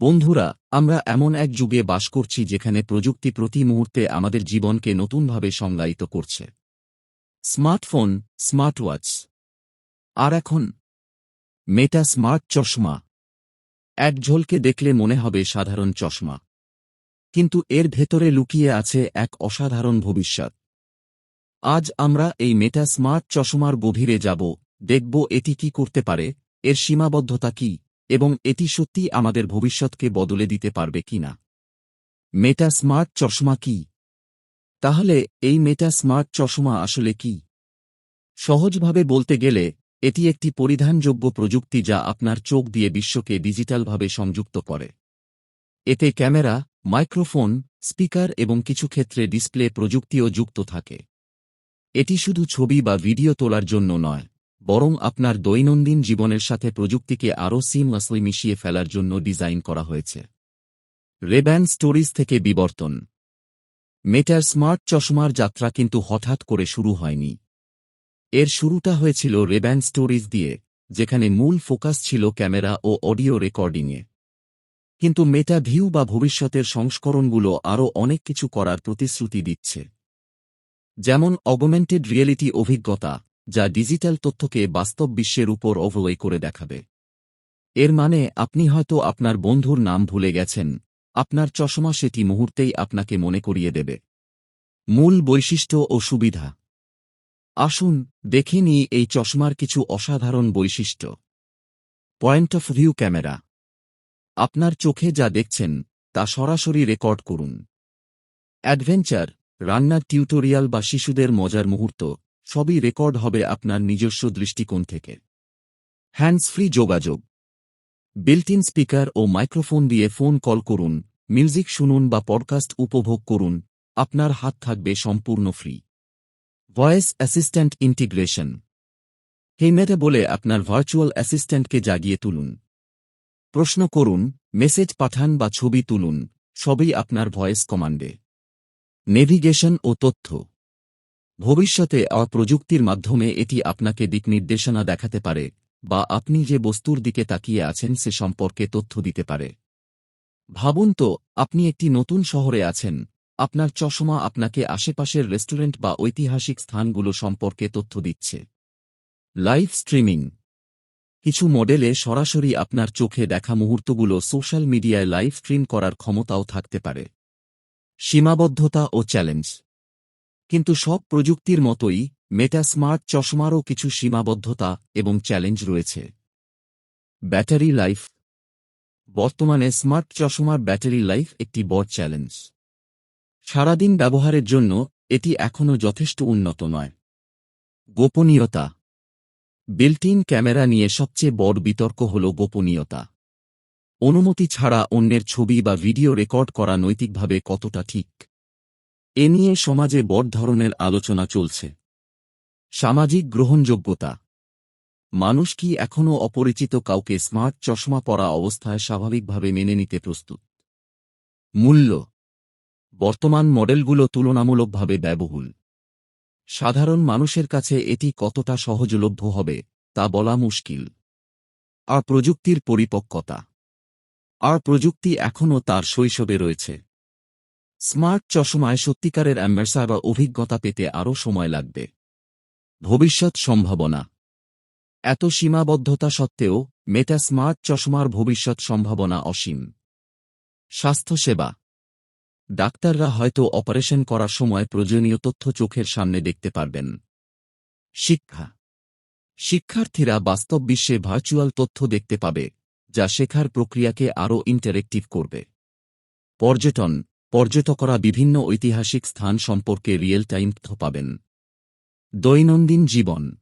বন্ধুরা, আমরা এমন এক যুগে বাস করছি যেখানে প্রযুক্তি প্রতি মুহূর্তে আমাদের জীবনকে নতুনভাবে সংজ্ঞায়িত করছে। স্মার্টফোন স্মার্ট ওয়াচ আর এখন, মেটা স্মার্ট চশমা। এক ঝোলকে দেখলে মনে হবে সাধারণ চশমা। কিন্তু এর ভেতরে লুকিয়ে আছে এক অসাধারণ ভবিষ্যৎ। আজ আমরা এই মেটা স্মার্ট চশমার গভীরে যাব, দেখব এটি কি করতে পারে, এর সীমাবদ্ধতা কি। এবং এটি সত্যি আমাদের ভবিষ্যৎকে বদলে দিতে পারবে কিনা মেটা স্মার্ট চশমা কি? তাহলে এই মেটা স্মার্ট চশমা আসলে কি? সহজভাবে বলতে গেলে, এটি একটি পরিধানযোগ্য প্রযুক্তি যা আপনার চোখ দিয়ে বিশ্বকে ডিজিটালভাবে সংযুক্ত করে। এতে ক্যামেরা, মাইক্রোফোন, স্পিকার এবং কিছু ক্ষেত্রে ডিসপ্লে প্রযুক্তিও যুক্ত থাকে। এটি শুধু ছবি বা ভিডিও তোলার জন্য নয় বরং আপনার দৈনন্দিন জীবনের সাথে প্রযুক্তিকে আরও সিমলাসলি মিশিয়ে ফেলার জন্য ডিজাইন করা হয়েছে। রেব্যান স্টোরিজ থেকে বিবর্তন। মেটার স্মার্ট চশমার যাত্রা কিন্তু হঠাৎ করে শুরু হয়নি। এর শুরুটা হয়েছিল রেব্যান স্টোরিজ দিয়ে, যেখানে মূল ফোকাস ছিল ক্যামেরা ও অডিও রেকর্ডিংয়ে। কিন্তু মেটা ভিউ বা ভবিষ্যতের সংস্করণগুলো আরও অনেক কিছু করার প্রতিশ্রুতি দিচ্ছে। যেমন অগমেন্টেড রিয়েলিটি অভিজ্ঞতা যা ডিজিটাল তথ্যকে বাস্তব বিশ্বের উপর ওভারওয়ে করে দেখাবে। এর মানে আপনি হয়তো আপনার বন্ধুর নাম ভুলে গেছেন। আপনার চশমা সেটি মুহূর্তেই আপনাকে মনে করিয়ে দেবে। মূল বৈশিষ্ট্য ও সুবিধা। আসুন, দেখে নিই এই চশমার কিছু অসাধারণ বৈশিষ্ট্য। Point of view camera. আপনার চোখে যা দেখছেন, তা সরাসরি রেকর্ড করুন। অ্যাডভেঞ্চার, রান্নার টিউটোরিয়াল বা শিশুদের মজার মুহূর্ত। সবই রেকর্ড হবে আপনার নিজস্ব দৃষ্টিকোণ থেকে। হ্যান্ডস ফ্রি যোগাযোগ। বিল্ট ইন স্পিকার ও মাইক্রোফোন দিয়ে ফোন কল করুন, মিউজিক শুনুন বা পডকাস্ট উপভোগ করুন, আপনার হাত থাকবে সম্পূর্ণ ফ্রি। Voice assistant integration. হেমেটে বলে আপনার ভার্চুয়াল অ্যাসিস্ট্যান্টকে জাগিয়ে তুলুন। প্রশ্ন করুন, মেসেজ পাঠান বা ছবি তুলুন, সবই আপনার ভয়েস কমান্ডে। নেভিগেশন ও তথ্য। ভবিষ্যতে অপ্রযুক্তির মাধ্যমে এটি আপনাকে দিকনির্দেশনা দেখাতে পারে, বা আপনি যে বস্তুর দিকে তাকিয়ে আছেন সে সম্পর্কে তথ্য দিতে পারে। ভাবুন তো, আপনি একটি নতুন শহরে আছেন, আপনার চশমা আপনাকে আশেপাশের রেস্টুরেন্ট বা ঐতিহাসিক স্থানগুলো সম্পর্কে তথ্য দিচ্ছে। Live streaming. কিছু মডেলে সরাসরি আপনার চোখে দেখা মুহূর্তগুলো সোশ্যাল মিডিয়ায় লাইভ স্ট্রিম করার ক্ষমতাও থাকতে পারে। সীমাবদ্ধতা ও চ্যালেঞ্জ। কিন্তু সব প্রযুক্তির মতোই মেটা স্মার্ট চশমারও কিছু সীমাবদ্ধতা এবং চ্যালেঞ্জ রয়েছে। ব্যাটারি লাইফ বর্তমানে স্মার্ট চশমার ব্যাটারি লাইফ একটি বড় চ্যালেঞ্জ সারাদিন ব্যবহারের জন্য এটি এখনও যথেষ্ট উন্নত নয়। গোপনীয়তা বিল্ট ইন ক্যামেরা নিয়ে সবচেয়ে বড় বিতর্ক হল গোপনীয়তা। অনুমতি ছাড়া অন্যের ছবি বা ভিডিও রেকর্ড করা নৈতিকভাবে কতটা ঠিক? এ নিয়ে সমাজে বড় ধরনের আলোচনা চলছে। সামাজিক গ্রহণযোগ্যতা। মানুষ কি এখনও অপরিচিত কাউকে স্মার্ট চশমা পরা অবস্থায় স্বাভাবিকভাবে মেনে নিতে প্রস্তুত? মূল্য। বর্তমান মডেলগুলো তুলনামূলকভাবে ব্যয়বহুল। সাধারণ মানুষের কাছে এটি কতটা সহজলভ্য হবে, তা বলা মুশকিল। আর প্রযুক্তির পরিপক্কতা। আর প্রযুক্তি এখনও তার শৈশবে রয়েছে। স্মার্ট চশমায় সত্যিকারের অ্যাম্বাসা বা অভিজ্ঞতা পেতে আরও সময় লাগবে। ভবিষ্যৎ সম্ভাবনা। এত সীমাবদ্ধতা সত্ত্বেও মেটা স্মার্ট চশমার ভবিষ্যৎ সম্ভাবনা অসীম। স্বাস্থ্যসেবা। ডাক্তাররা হয়তো অপারেশন করার সময় প্রয়োজনীয় তথ্য চোখের সামনে দেখতে পারবেন। শিক্ষা। শিক্ষার্থীরা বাস্তব বিশ্বে ভার্চুয়াল তথ্য দেখতে পাবে, যা শেখার প্রক্রিয়াকে আরও ইন্টারেক্টিভ করবে। পর্যটন। পর্যটকরা বিভিন্ন ঐতিহাসিক স্থান সম্পর্কে রিয়েল টাইম তথ্য পাবেন। দৈনন্দিন জীবন।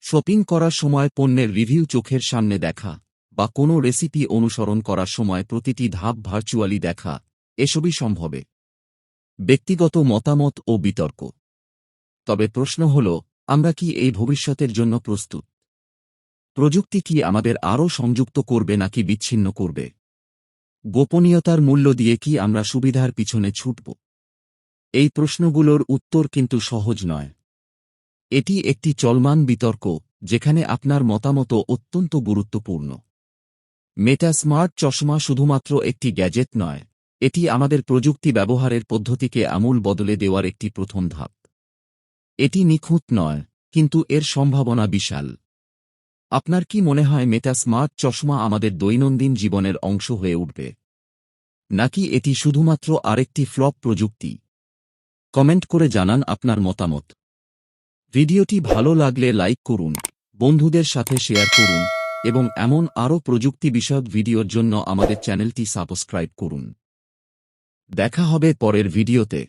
শপিং করার সময় পণ্যের রিভিউ চোখের সামনে দেখা বা কোনো রেসিপি অনুসরণ করার সময় প্রতিটি ধাপ ভার্চুয়ালি দেখা, এসবই সম্ভবে। ব্যক্তিগত মতামত ও বিতর্ক। তবে প্রশ্ন হল, আমরা কি এই ভবিষ্যতের জন্য প্রস্তুত? প্রযুক্তি কি আমাদের আরও সংযুক্ত করবে নাকি বিচ্ছিন্ন করবে? গোপনীয়তার মূল্য দিয়ে কি আমরা সুবিধার পিছনে ছুটব? এই প্রশ্নগুলোর উত্তর কিন্তু সহজ নয়। এটি একটি চলমান বিতর্ক, যেখানে আপনার মতামত অত্যন্ত গুরুত্বপূর্ণ। মেটা স্মার্ট চশমা শুধুমাত্র একটি গ্যাজেট নয়, এটি আমাদের প্রযুক্তি ব্যবহারের পদ্ধতিকে আমূল বদলে দেওয়ার একটি প্রথম ধাপ। এটি নিখুঁত নয়, কিন্তু এর সম্ভাবনা বিশাল। আপনার কি মনে হয় মেটা স্মার্ট চশমা আমাদের দৈনন্দিন জীবনের অংশ হয়ে উঠবে? নাকি এটি শুধুমাত্র আরেকটি ফ্লপ প্রযুক্তি? কমেন্ট করে জানান আপনার মতামত। ভিডিওটি ভালো লাগলে লাইক করুন, বন্ধুদের সাথে শেয়ার করুন, এবং এমন আরও প্রযুক্তি বিষয়ক ভিডিওর জন্য আমাদের চ্যানেলটি সাবস্ক্রাইব করুন। দেখা হবে পরের ভিডিওতে।